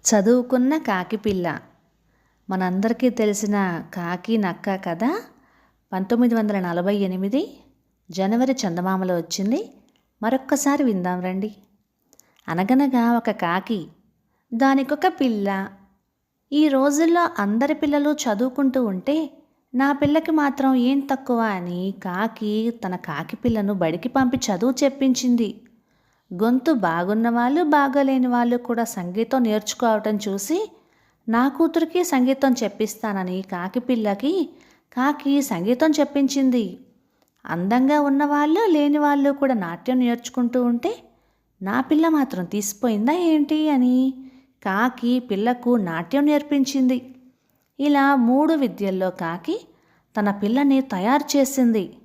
చదువుకున్న కాకి పిల్ల. మనందరికీ తెలిసిన కాకి నక్క కథ పంతొమ్మిది వందల నలభై ఎనిమిది జనవరి చందమామలో వచ్చింది. మరొక్కసారి విందాం రండి. అనగనగా ఒక కాకి దానికొక పిల్ల. ఈ రోజుల్లో అందరి పిల్లలు చదువుకుంటూ ఉంటే నా పిల్లకి మాత్రం ఏం తక్కువ అని కాకి తన కాకి పిల్లను బడికి పంపి చదువు చెప్పించింది. గొంతు బాగున్న వాళ్ళు బాగలేని వాళ్ళు కూడా సంగీతం నేర్చుకోవటం చూసి నా కూతురికి సంగీతం చెప్పిస్తానని కాకి పిల్లకి కాకి సంగీతం చెప్పించింది. అందంగా ఉన్నవాళ్ళు లేని వాళ్ళు కూడా నాట్యం నేర్చుకుంటూ ఉంటే నా పిల్ల మాత్రం తీసిపోయిందా ఏంటి అని కాకి పిల్లకు నాట్యం నేర్పించింది. ఇలా మూడు విద్యల్లో కాకి తన పిల్లని తయారు చేసింది.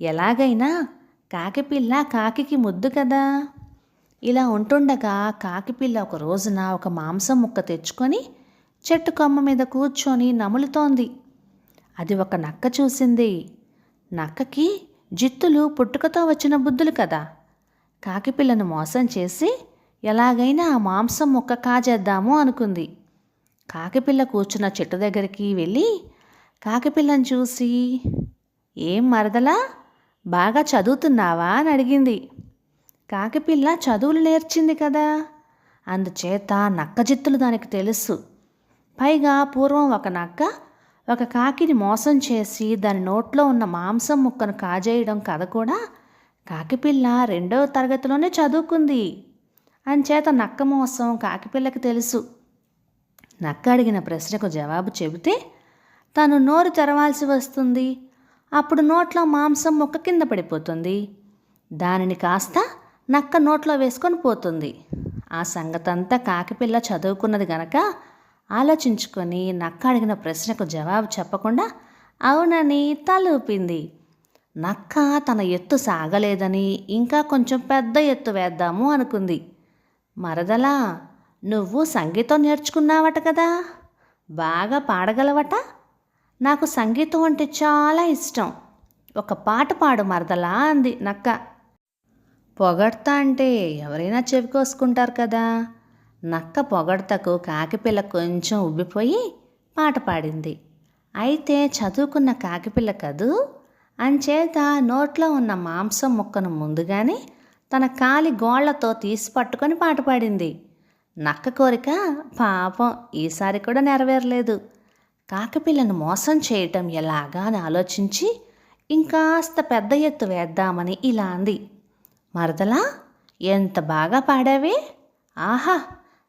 ఎలాగైనా కాకి పిల్ల కాకికి ముద్దు కదా? ఇలా ఉంటుండగా కాకిపిల్ల ఒక రోజున ఒక మాంసం ముక్క తెచ్చుకొని చెట్టు కొమ్మ మీద కూర్చొని నములుతోంది. అది ఒక నక్క చూసింది. నక్కకి జిత్తులు పుట్టుకతో వచ్చిన బుద్ధులు కదా. కాకిపిల్లను మోసం చేసి ఎలాగైనా ఆ మాంసం ముక్క కాజేద్దాము అనుకుంది. కాకిపిల్ల కూర్చున్న చెట్టు దగ్గరికి వెళ్ళి కాకిపిల్లను చూసి ఏం మరదలా? బాగా చదువుతున్నావా? అని అడిగింది. కాకిపిల్ల చదువులు నేర్చింది కదా. అందుచేత నక్కజిత్తులు దానికి తెలుసు. పైగా పూర్వం ఒక నక్క ఒక కాకిని మోసం చేసి దాని నోట్లో ఉన్న మాంసం ముక్కను కాజేయడం కథ కూడా కాకిపిల్ల రెండవ తరగతిలోనే చదువుకుంది. అంచేత నక్క మోసం కాకిపిల్లకి తెలుసు. నక్క అడిగిన ప్రశ్నకు జవాబు చెబితే తను నోరు తెరవాల్సి వస్తుంది. అప్పుడు నోట్లో మాంసం ముక్క కింద పడిపోతుంది. దానిని కాస్త నక్క నోట్లో వేసుకొని పోతుంది. ఆ సంగతంతా కాకిపిల్ల చదువుకున్నది గనక ఆలోచించుకొని నక్క అడిగిన ప్రశ్నకు జవాబు చెప్పకుండా అవునని తలూపింది. నక్క తన ఎత్తు సాగలేదని ఇంకా కొంచెం పెద్ద ఎత్తు వేద్దాము అనుకుంది. మరదలా నువ్వు సంగీతం నేర్చుకున్నావట కదా? బాగా పాడగలవట? నాకు సంగీతం అంటే చాలా ఇష్టం. ఒక పాట పాడు మరదలా అంది నక్క. పొగడ్తా అంటే ఎవరైనా చెవికోసుకుంటారు కదా. నక్క పొగడ్తకు కాకిపిల్ల కొంచెం ఉబ్బిపోయి పాట పాడింది. అయితే చదువుకున్న కాకిపిల్ల కదూ? అంచేత నోట్లో ఉన్న మాంసం ముక్కను ముందుగానే తన కాలి గోళ్ళతో తీసి పట్టుకొని పాట పాడింది. నక్క కోరిక పాపం ఈసారి కూడా నెరవేరలేదు. కాకపిల్లను మోసం చేయటం ఎలాగా అని ఆలోచించి ఇంకాస్త పెద్ద ఎత్తు వేద్దామని ఇలా అంది. మరదలా ఎంత బాగా పాడావే? ఆహా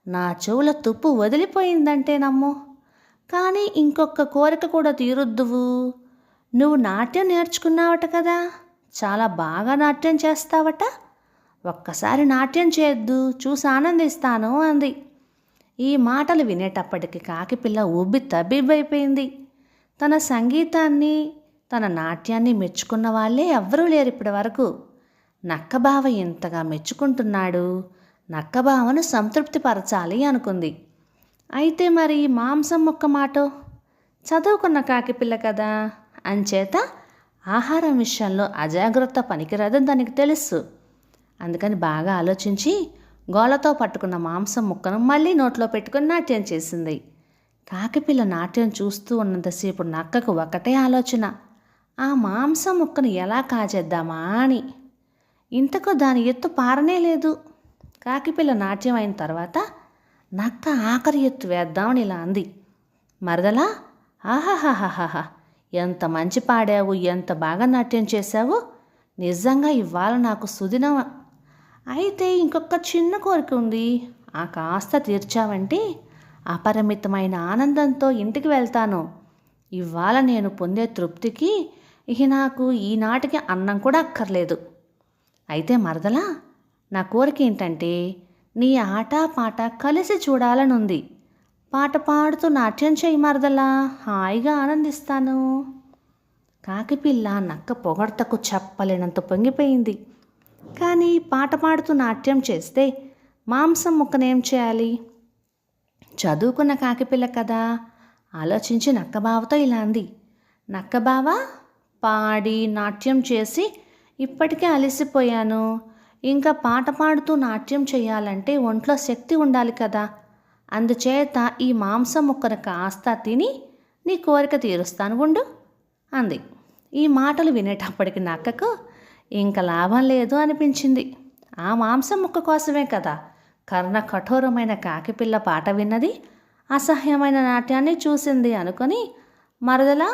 నా చెవుల తుప్పు వదిలిపోయిందంటే నమ్ము. కానీ ఇంకొక కోరిక కూడా తీరుద్దువు. నువ్వు నాట్యం నేర్చుకున్నావట కదా? చాలా బాగా నాట్యం చేస్తావట. ఒక్కసారి నాట్యం చేయొద్దు చూసి ఆనందిస్తాను అంది. ఈ మాటలు వినేటప్పటికి కాకిపిల్ల ఉబ్బి తబ్బిబ్బైపోయింది. తన సంగీతాన్ని తన నాట్యాన్ని మెచ్చుకున్న వాళ్ళే ఎవ్వరూ లేరు ఇప్పటి వరకు. నక్కబావ ఇంతగా మెచ్చుకుంటున్నాడు? నక్కబావను సంతృప్తిపరచాలి అనుకుంది. అయితే మరి మాంసం ముక్క మాటో? చదువుకున్న కాకిపిల్ల కదా? అంచేత ఆహారం విషయంలో అజాగ్రత్త పనికిరాదని దానికి తెలుసు. అందుకని బాగా ఆలోచించి గోలతో పట్టుకున్న మాంసం ముక్కను మళ్ళీ నోట్లో పెట్టుకుని నాట్యం చేసింది. కాకిపిల్ల నాట్యం చూస్తూ ఉన్నంతసేపు నక్కకు ఒకటే ఆలోచన. ఆ మాంసం ముక్కను ఎలా కాజేద్దామా అని. ఇంతకు దాని ఎత్తు పారనే లేదు. కాకిపిల్ల నాట్యం అయిన తర్వాత నక్క ఆఖరి ఎత్తు వేద్దామని ఇలా అంది. మరదలా ఆహాహాహాహా ఎంత మంచి పాడావు ఎంత బాగా నాట్యం చేశావు. నిజంగా ఇవాళ నాకు సుదినం. అయితే ఇంకొక చిన్న కోరిక ఉంది. ఆ కాస్త తీర్చావంటే అపరిమితమైన ఆనందంతో ఇంటికి వెళ్తాను. ఇవాళ నేను పొందే తృప్తికి ఇక నాకు ఈనాటికి అన్నం కూడా అక్కర్లేదు. అయితే మరదలా నా కోరిక ఏంటంటే నీ ఆట పాట కలిసి చూడాలనుంది. పాట పాడుతూ నాట్యం చేయి మరదలా హాయిగా ఆనందిస్తాను. కాకిపిల్ల నక్క పొగడ్తకు చెప్పలేనంత పొంగిపోయింది. కానీ పాట పాడుతూ నాట్యం చేస్తే మాంసం ముక్కనేం చేయాలి? చదువుకున్న కాకిపిల్ల కదా ఆలోచించి నక్కబావతో ఇలా అంది. నక్కబావ పాడి నాట్యం చేసి ఇప్పటికే అలసిపోయాను. ఇంకా పాట పాడుతూ నాట్యం చేయాలంటే ఒంట్లో శక్తి ఉండాలి కదా. అందుచేత ఈ మాంసం ముక్కను కాస్త తిని నీ కోరిక తీరుస్తాను గుండు అంది. ఈ మాటలు వినేటప్పటికి నక్కకు ఇంకా లాభం లేదు అనిపించింది. ఆ మాంసం ముక్క కోసమే కదా కర్ణ కఠోరమైన కాకిపిల్ల పాట విన్నది అసహ్యమైన నాట్యాన్ని చూసింది అనుకొని మరదలా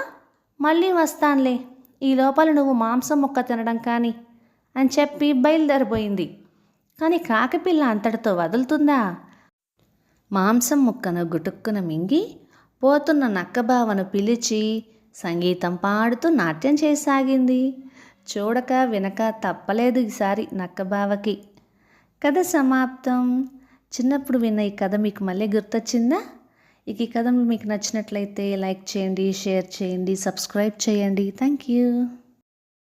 మళ్ళీ వస్తానులే ఈ లోపల నువ్వు మాంసం ముక్క తినడం కానీ అని చెప్పి బయలుదేరిపోయింది కానీ కాకిపిల్ల అంతటితో వదులుతుందా? మాంసం ముక్కను గుటుక్కున మింగి పోతున్న నక్కబావను పిలిచి సంగీతం పాడుతూ నాట్యం చేయసాగింది. చూడక వినక తప్పలేదు ఈసారి నక్కబావకి. కథ సమాప్తం. చిన్నప్పుడు విన్న ఈ కథ మీకు మళ్ళీ గుర్తొచ్చిందా? ఇక ఈ కథ మీకు నచ్చినట్లయితే లైక్ చేయండి షేర్ చేయండి సబ్స్క్రైబ్ చేయండి. Thank you